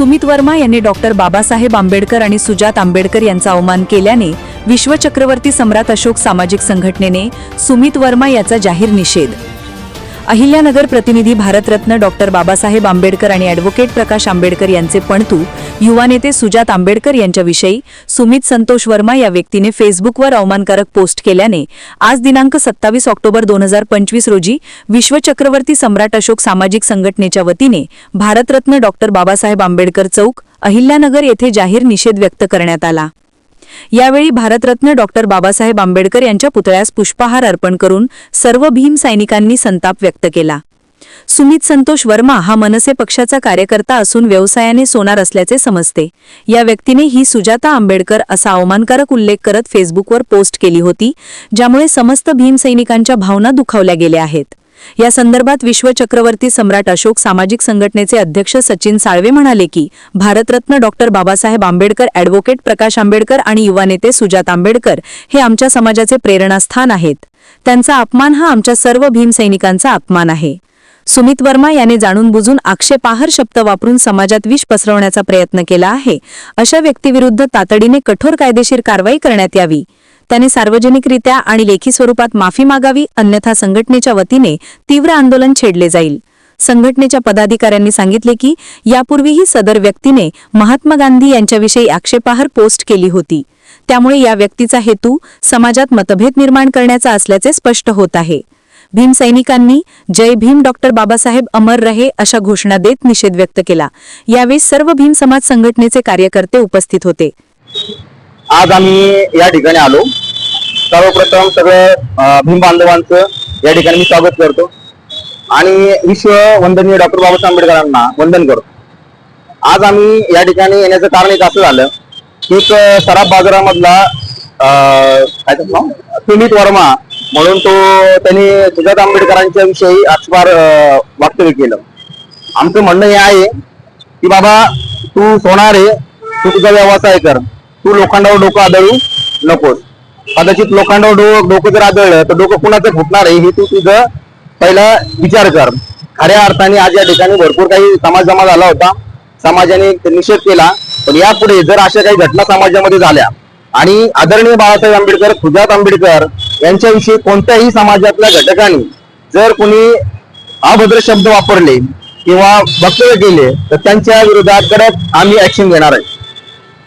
सुमित वर्मा यांनी डॉक्टर बाबासाहेब आंबेडकर आणि सुजात आंबेडकर यांचा अवमान केल्याने विश्वचक्रवर्ती सम्राट अशोक सामाजिक संघटनेने सुमित वर्मा याचा जाहीर निषेध. अहिल्यानगर प्रतिनिधी भारतरत्न डॉक्टर बाबासाहेब आंबेडकर आणि ॲडव्होकेट प्रकाश आंबेडकर यांचे पणतू युवा नेते सुजात आंबेडकर यांच्याविषयी सुमित संतोष वर्मा या व्यक्तीने फेसबुकवर अवमानकारक पोस्ट केल्याने आज दिनांक सत्तावीस ऑक्टोबर दोन हजार पंचवीस रोजी विश्वचक्रवर्ती सम्राट अशोक सामाजिक संघटनेच्या वतीने भारतरत्न डॉक्टर बाबासाहेब आंबेडकर चौक अहिल्यानगर येथे जाहीर निषेध व्यक्त करण्यात आला. यावेळी भारतरत्न डॉक्टर बाबासाहेब आंबेडकर यांच्या पुतळ्यास पुष्पहार अर्पण करून सर्व भीम सैनिकांनी संताप व्यक्त केला. सुमित संतोष वर्मा हा मनसे पक्षाचा कार्यकर्ता असून व्यवसायाने सोनार असल्याचे समजते. या व्यक्तीने ही सुजाता आंबेडकर असा अवमानकारक उल्लेख करत फेसबुकवर पोस्ट केली होती ज्यामुळे समस्त भीमसैनिकांच्या भावना दुखावल्या गेल्या आहेत. या संदर्भात विश्वचक्रवर्ती सम्राट अशोक सामाजिक संघटनेचे अध्यक्ष सचिन साळवे म्हणाले की भारतरत्न डॉक्टर बाबासाहेब आंबेडकर ॲडव्होकेट प्रकाश आंबेडकर आणि युवा नेते सुजात आंबेडकर हे आमच्या समाजाचे प्रेरणास्थान आहेत. त्यांचा अपमान हा आमच्या सर्व भीमसैनिकांचा अपमान आहे. सुमित वर्मा याने जाणून बुजून आक्षेपार्ह शब्द वापरून समाजात विष पसरवण्याचा प्रयत्न केला आहे. अशा व्यक्तीविरुद्ध तातडीने कठोर कायदेशीर कारवाई करण्यात यावी. त्याने सार्वजनिकरित्या आणि लेखी स्वरूपात माफी मागावी अन्यथा संघटनेच्या वतीने तीव्र आंदोलन छेडले जाईल. संघटनेच्या पदाधिकाऱ्यांनी सांगितले की यापूर्वीही सदर व्यक्तीने महात्मा गांधी यांच्याविषयी आक्षेपार्ह पोस्ट केली होती. त्यामुळे या व्यक्तीचा हेतू समाजात मतभेद निर्माण करण्याचा असल्याचे स्पष्ट होत आहे. भीम सैनिकांनी जय भीम डॉक्टर बाबासाहेब अमर रहे अशा घोषणा देत निषेध व्यक्त केला. यावेळी सर्व भीम समाज संघटनेचे कार्यकर्ते उपस्थित होते. आज आम्ही या ठिकाणी आलो. सर्वप्रथम सगळं भीम बांधवांचं या ठिकाणी मी स्वागत करतो. आणि विश्व वंदनीय डॉक्टर बाबासाहेब आंबेडकरांना वंदन करतो. आज आम्ही या ठिकाणी येण्याचं कारण एक असं झालं की एक सराफ बाजारामधला काय सुमित वर्मा म्हणून तो त्यांनी सुजात आंबेडकरांच्या विषयी आक्षेपार वक्तव्य केलं. आमचं म्हणणं हे आहे की बाबा तू सोनार आहे तू तुझा व्यवसाय कर. तू लोखंडावर डोकं आदळू नकोस. कदाचित लोखंडावर डो- डोकं जर आदळलं तर डोकं कुणाचं फुटणार आहे हे तू तुझं पहिला विचार कर. खऱ्या अर्थाने आज या ठिकाणी भरपूर काही समाज जमा झाला होता. समाजाने निषेध केला. पण यापुढे जर अशा काही घटना समाजामध्ये झाल्या आणि आदरणीय बाळासाहेब आंबेडकर सुजात आंबेडकर यांच्याविषयी कोणत्याही समाजातल्या घटकांनी जर कोणी अभद्र शब्द वापरले किंवा वक्तव्य केले तर त्यांच्या विरोधात कडक आम्ही ऍक्शन घेणार आहे.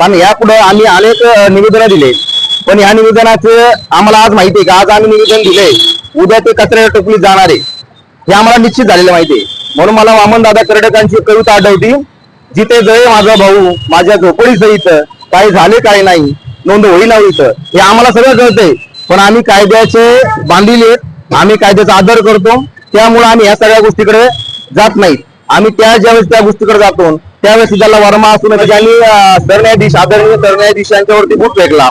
कारण यापुढे आम्ही अनेक निवेदन दिले. पण या निवेदनाचं आम्हाला आज माहिती आहे की? आज आम्ही निवेदन दिले उद्या ते कचऱ्या टोपली जाणार आहे. हे आम्हाला निश्चित झालेलं माहिती आहे. म्हणून मला वामनदादा कर्डकांची कविता आठवती. जिथे जय माझा भाऊ माझ्या झोपडी सहित काय झाले काय नाही नोंद होईना इथं हे आम्हाला सगळं कळतंय. पण आम्ही कायद्याचे बांधिले आम्ही कायद्याचा आदर करतो. त्यामुळे आम्ही या सगळ्या गोष्टीकडे जात नाही आम्ही त्या ज्यावेळेस त्या गोष्टीकडे जातो त्यावेळेस त्याला वर्मा असून ज्यांनी सरन्यायाधीश आदरणीय सरन्यायाधीश यांच्यावरती बूट फेकला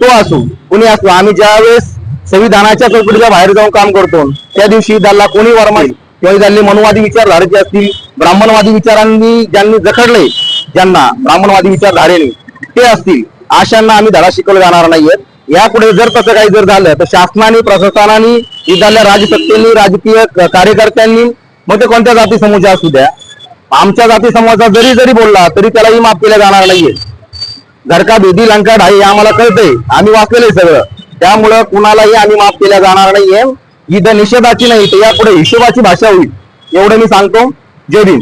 तो असू कुणी असो आम्ही ज्यावेळेस संविधानाच्या चौकटीच्या बाहेर जाऊन काम करतो त्या दिवशी त्याला कोणी वर्मा किंवा त्यांनी मनुवादी विचारधारेचे असतील ब्राह्मणवादी विचारांनी ज्यांनी जखडले ज्यांना ब्राह्मणवादी विचारधारेने ते असतील अशांना आम्ही धडा शिकवला जाणार नाहीये. यापुढे जर तसं काही जर झालं तर शासनाने प्रशासनाने इथल्या राजसत्तेनी राजकीय कार्यकर्त्यांनी मग ते कोणत्या जाती समूहाच्या असू द्या आमच्या जाती समाजाचा जरी जरी बोलला तरी त्यालाही माफ केल्या जाणार नाहीये. घरका भेदी लंका आहे आम्हाला कळतंय आम्ही वाचलेलंय सगळं. त्यामुळं कुणालाही आम्ही माफ केल्या जाणार नाहीये. इथं निषेधाची नाही तर यापुढे हिशोबाची भाषा होईल. एवढं मी सांगतो. जय भीम.